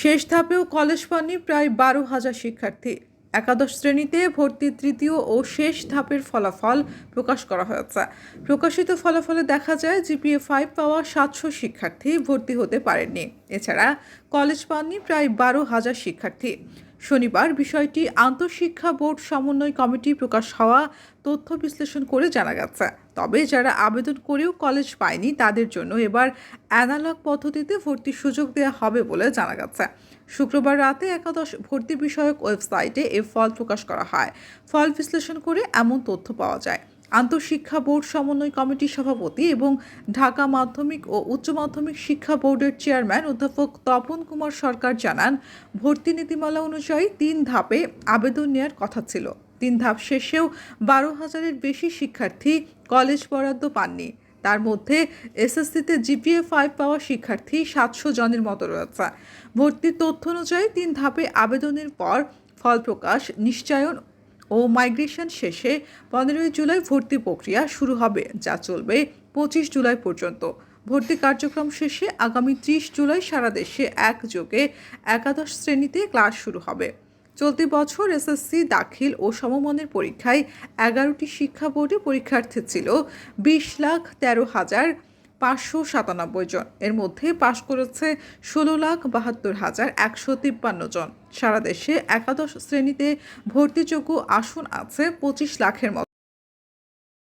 শেষ ধাপেও কলেজ পাননি প্রায় বারো হাজার শিক্ষার্থী। একাদশ শ্রেণীতে ভর্তি তৃতীয় ও শেষ ধাপের ফলাফল প্রকাশ করা হয়েছে। প্রকাশিত ফলাফলে দেখা যায়, জিপিএ ফাইভ পাওয়া সাতশো শিক্ষার্থী ভর্তি হতে পারেননি। এছাড়া কলেজ পাননি প্রায় বারো হাজার শিক্ষার্থী। শনিবার বিষয়টি আন্তঃশিক্ষা বোর্ড সমন্বয় কমিটি প্রকাশ হওয়া তথ্য বিশ্লেষণ করে জানা গেছে। তবে যারা আবেদন করেও কলেজ পায়নি, তাদের জন্য এবার অ্যানালগ পদ্ধতিতে ভর্তির সুযোগ দেওয়া হবে বলে জানা গেছে। শুক্রবার রাতে একাদশ ভর্তি বিষয়ক ওয়েবসাইটে এ ফল প্রকাশ করা হয়। ফল বিশ্লেষণ করে এমন তথ্য পাওয়া যায়। আন্তঃশিক্ষা বোর্ড সমন্বয় কমিটির সভাপতি এবং ঢাকা মাধ্যমিক ও উচ্চ মাধ্যমিক শিক্ষা বোর্ডের চেয়ারম্যান অধ্যাপক তপন কুমার সরকার জানান, ভর্তি নীতিমালা অনুযায়ী তিন ধাপে আবেদন নেওয়ার কথা ছিল। তিন ধাপ শেষেও বারো হাজারের বেশি শিক্ষার্থী কলেজ বরাদ্দ পাননি। তার মধ্যে এসএসসিতে জিপিএ ফাইভ পাওয়া শিক্ষার্থী সাতশো জনের মতো রয়েছে। ভর্তির তথ্য অনুযায়ী তিন ধাপে আবেদনের পর ফল প্রকাশ, নিশ্চয়ন ও মাইগ্রেশন শেষে পনেরোই জুলাই ভর্তি প্রক্রিয়া শুরু হবে, যা চলবে পঁচিশ জুলাই পর্যন্ত। ভর্তি কার্যক্রম শেষে আগামী ত্রিশ জুলাই সারা দেশে একযোগে একাদশ শ্রেণীতে ক্লাস শুরু হবে। চলতি বছর এসএসসি দাখিল ও সমমানের পরীক্ষায় এগারোটি শিক্ষা বোর্ডে পরীক্ষার্থী ছিল, বিশ লাখ তেরো হাজার পাঁচশো সাতানব্বই জন। এর মধ্যে পাশ করেছে ষোলো লাখ বাহাত্তর হাজার একশো তিপ্পান্ন জন। সারা দেশে একাদশ শ্রেণীতে ভর্তিযোগ্য আসন আছে পঁচিশ লাখের মতো।